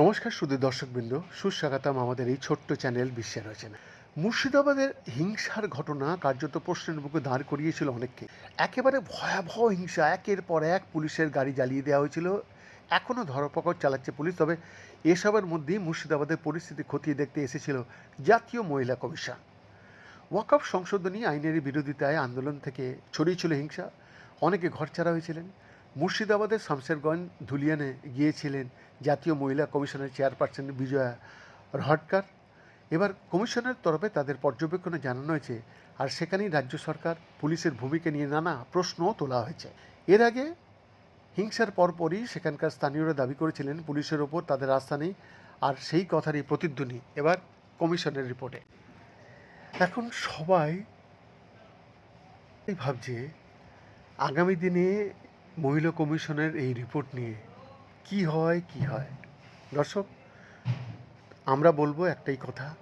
নমস্কার শুধু দর্শকবৃন্দ, সুস্বাগতম আমাদের এই ছোট্ট চ্যানেল বিশ্বের রচনা মুর্শিদাবাদের হিংসার ঘটনা কার্যত প্রশ্নের মুখে দাঁড় করিয়েছিল অনেককে। একেবারে ভয়াবহ হিংসা, একের পর এক পুলিশের গাড়ি জ্বালিয়ে দেওয়া হয়েছিল। এখনও ধরপকড় চালাচ্ছে পুলিশ, তবে এসবের মধ্যেই মুর্শিদাবাদের পরিস্থিতি খতিয়ে দেখতে এসেছিল জাতীয় মহিলা কমিশন। ওয়াকফ সংশোধনী আইনের বিরোধিতায় আন্দোলন থেকে ছড়িয়েছিল হিংসা। অনেকে ঘরছাড়া হয়েছিলেন। মুর্শিদাবাদের শামশেরগঞ্জ ধুলিয়ানে গিয়েছিলেন জাতীয় মহিলা কমিশনের চেয়ারপারসন বিজয়া রহটকার। এবার কমিশনের তরফে তাদের পর্যবেক্ষণে জানানো হয়েছে, আর সেখানেই রাজ্য সরকার পুলিশের ভূমিকা নিয়ে নানা প্রশ্নও তোলা হয়েছে। এর আগে হিংসার পরপরই সেখানকার স্থানীয়রা দাবি করেছিলেন পুলিশের ওপর তাদের আস্থা নেই, আর সেই কথারই প্রতিধ্বনি এবার কমিশনের রিপোর্টে। এখন সবাই ভাবছে আগামী দিনে মহিলা কমিশনের এই রিপোর্ট নিয়ে কি হয় কি হয়? দর্শক, আমরা বলব একটাই কথা।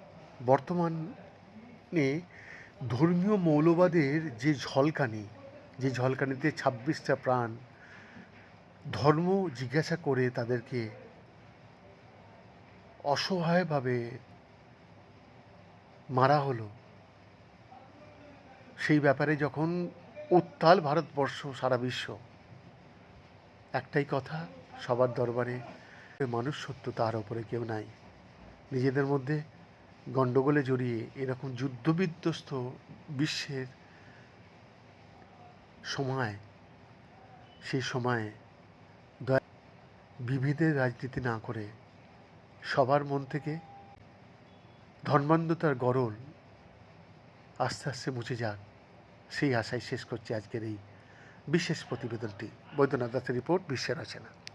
বর্তমানে ধর্মীয় মৌলবাদের যে ঝলকানি, যে ঝলকানিতে ছাব্বিশটা প্রাণ ধর্ম জিজ্ঞাসা করে তাদেরকে অসহায়ভাবে মারা হলো, সেই ব্যাপারে যখন উত্তাল ভারতবর্ষ সারা বিশ্ব। একটাই কথা, সবার দরবারে মানুষ সত্য, তার ওপরে কেউ নাই। নিজেদের মধ্যে গণ্ডগোলে জড়িয়ে এরকম যুদ্ধবিধ্বস্ত বিশ্বের সময়, সেই সময়ে বিভেদের রাজনীতি না করে সবার মন থেকে ধর্মান্ধতার গরল আস্তে আস্তে মুছে যাক। সেই আশায় শেষ করছি আজকের এই বিশেষ প্রতিবেদনটি। বৈদ্যনাথ দাসের রিপোর্ট বিশ্বের রচনা